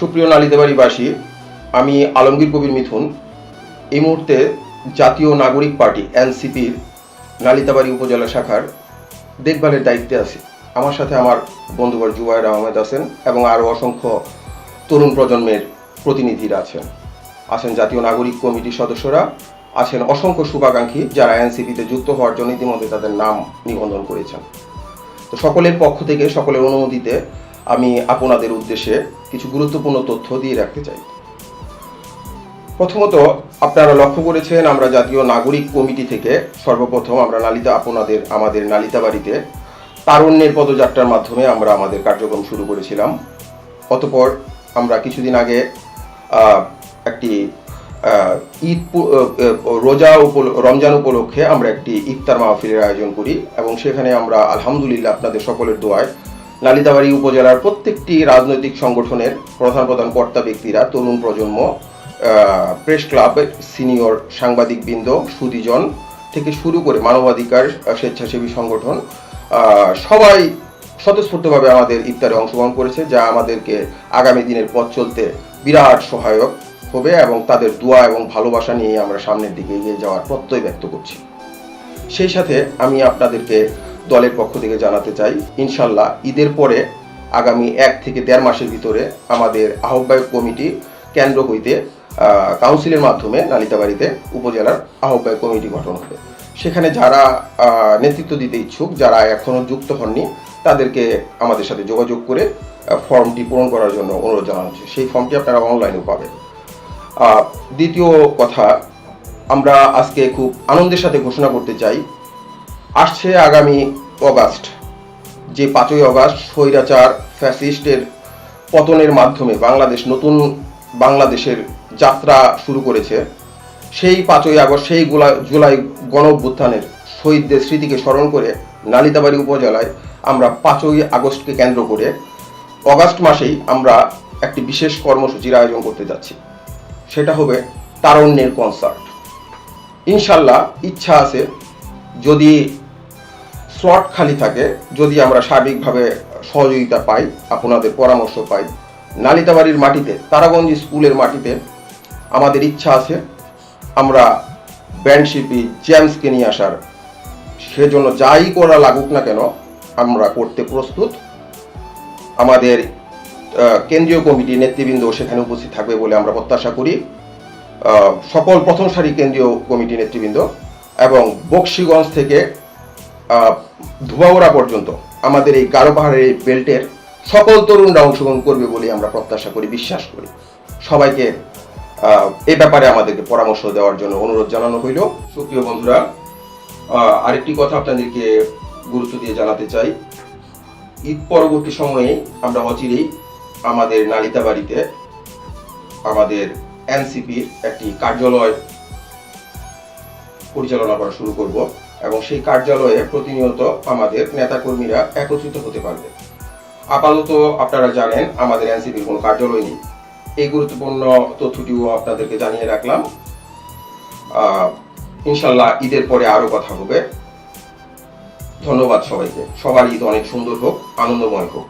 সুপ্রিয় নালিতাবাড়িবাসী, আমি আলমগীর কবির মিথুন। এই মুহূর্তে জাতীয় নাগরিক পার্টি, এনসিপির, নালিতাবাড়ি উপজেলা শাখার দেখভালের দায়িত্বে আছি। আমার সাথে আমার বন্ধুবর জুবাইর আহমেদ আছেন এবং আরও অসংখ্য তরুণ প্রজন্মের প্রতিনিধিরা আছেন। আছেন জাতীয় নাগরিক কমিটির সদস্যরা, আছেন অসংখ্য শুভাকাঙ্ক্ষী যারা এনসিপিতে যুক্ত হওয়ার জন্য ইতিমধ্যে তাদের নাম নিবন্ধন করেছেন। তো সকলের পক্ষ থেকে, সকলের অনুমতিতে আমি আপনাদের উদ্দেশ্যে কিছু গুরুত্বপূর্ণ তথ্য দিয়ে রাখতে চাই। প্রথমত, আপনারা লক্ষ্য করেছেন আমরা জাতীয় নাগরিক কমিটি থেকে সর্বপ্রথম আমরা নালিতা আপনাদের, আমাদের নালিতা বাড়িতে তারুণ্যের পদযাত্রার মাধ্যমে আমরা আমাদের কার্যক্রম শুরু করেছিলাম। অতপর আমরা কিছুদিন আগে একটি ঈদ রোজা উপল- রমজান উপলক্ষে আমরা একটি ইফতার মাহফিলের আয়োজন করি এবং সেখানে আমরা আলহামদুলিল্লাহ আপনাদের সকলের দোয়ায় নালিতাবাড়ি উপজেলার প্রত্যেকটি রাজনৈতিক সংগঠনের প্রধান প্রধান কর্তা ব্যক্তিরা, তরুণ প্রজন্ম প্রেস ক্লাবের সিনিয়র সাংবাদিকবৃন্দ, সুদীজন থেকে শুরু করে মানবাধিকার স্বেচ্ছাসেবী সংগঠন সবাই স্বতঃস্ফূর্তভাবে আমাদের ইফতারে অংশগ্রহণ করেছে, যা আমাদেরকে আগামী দিনের পথ চলতে বিরাট সহায়ক হবে এবং তাদের দোয়া এবং ভালোবাসা নিয়ে আমরা সামনের দিকে এগিয়ে যাওয়ার প্রত্যয় ব্যক্ত করছি। সেই সাথে আমি আপনাদেরকে দলের পক্ষ থেকে জানাতে চাই ইনশাল্লাহ ঈদের পরে আগামী এক থেকে দেড় মাসের ভিতরে আমাদের আহ্বায়ক কমিটি কেন্দ্র হইতে কাউন্সিলের মাধ্যমে নালিতাবাড়িতে উপজেলার আহ্বায়ক কমিটি গঠন হবে। সেখানে যারা নেতৃত্ব দিতে ইচ্ছুক, যারা এখনও যুক্ত হননি, তাদেরকে আমাদের সাথে যোগাযোগ করে ফর্মটি পূরণ করার জন্য অনুরোধ জানানো হচ্ছে। সেই ফর্মটি আপনারা অনলাইনেও পাবেন। দ্বিতীয় কথা, আমরা আজকে খুব আনন্দের সাথে ঘোষণা করতে চাই আসছে আগামী অগাস্ট, যে পাঁচই অগাস্ট স্বৈরাচার ফ্যাসিস্টের পতনের মাধ্যমে বাংলাদেশ নতুন বাংলাদেশের যাত্রা শুরু করেছে। সেই পাঁচই আগস্ট, সেই জুলাই গণ অভ্যুত্থানের শহীদদের স্মৃতিকে স্মরণ করে নালিতাবাড়ি উপজেলায় আমরা পাঁচই আগস্টকে কেন্দ্র করে অগাস্ট মাসেই আমরা একটি বিশেষ কর্মসূচির আয়োজন করতে যাচ্ছি। সেটা হবে তারণ্যের কনসার্ট ইনশাল্লাহ ইচ্ছা আছে যদি স্লট খালি থাকে, যদি আমরা সার্বিকভাবে সহযোগিতা পাই, আপনাদের পরামর্শ পাই। নালিতাবাড়ির মাটিতে, তারাগঞ্জ স্কুলের মাটিতে আমাদের ইচ্ছা আছে, আমরা ব্যান্ড শিল্পী জেমসকে নিয়ে আসার। সেজন্য যাই করা লাগুক না কেন, আমরা করতে প্রস্তুত। আমাদের কেন্দ্রীয় কমিটি নেতৃবৃন্দ সেখানে উপস্থিত থাকবে বলে আমরা প্রত্যাশা করি। সকল প্রথম সারি কেন্দ্রীয় কমিটি নেতৃবৃন্দ এবং বক্সিগঞ্জ থেকে আহ, ধুবাওড়া পর্যন্ত আমাদের এই গারো পাহাড়ের এই বেল্টের সকল তরুণরা অংশগ্রহণ করবে বলে আমরা প্রত্যাশা করি বিশ্বাস করি। সবাইকে এ ব্যাপারে আমাদেরকে পরামর্শ দেওয়ার জন্য অনুরোধ জানানো হইল। সুপ্রিয় বন্ধুরা আরেকটি কথা আপনাদেরকে গুরুত্ব দিয়ে জানাতে চাই। ঈদ পরবর্তী সময়ে আমরা অচিরেই আমাদের নালিতা বাড়িতে আমাদের এনসিপির একটি কার্যালয় পরিচালনা করা শুরু করব। এবং সেই কার্যালয়ে প্রতিনিয়ত আমাদের নেতাকর্মীরা একত্রিত হতে পারবে। আপাতত আপনারা জানেন, আমাদের এনসিপির কোনো কার্যালয় নেই। এই গুরুত্বপূর্ণ তথ্যটিও আপনাদেরকে জানিয়ে রাখলাম। ইনশাল্লাহ ঈদের পরে আরও কথা হবে। ধন্যবাদ সবাইকে। সবার ঈদ অনেক সুন্দর হোক, আনন্দময় হোক।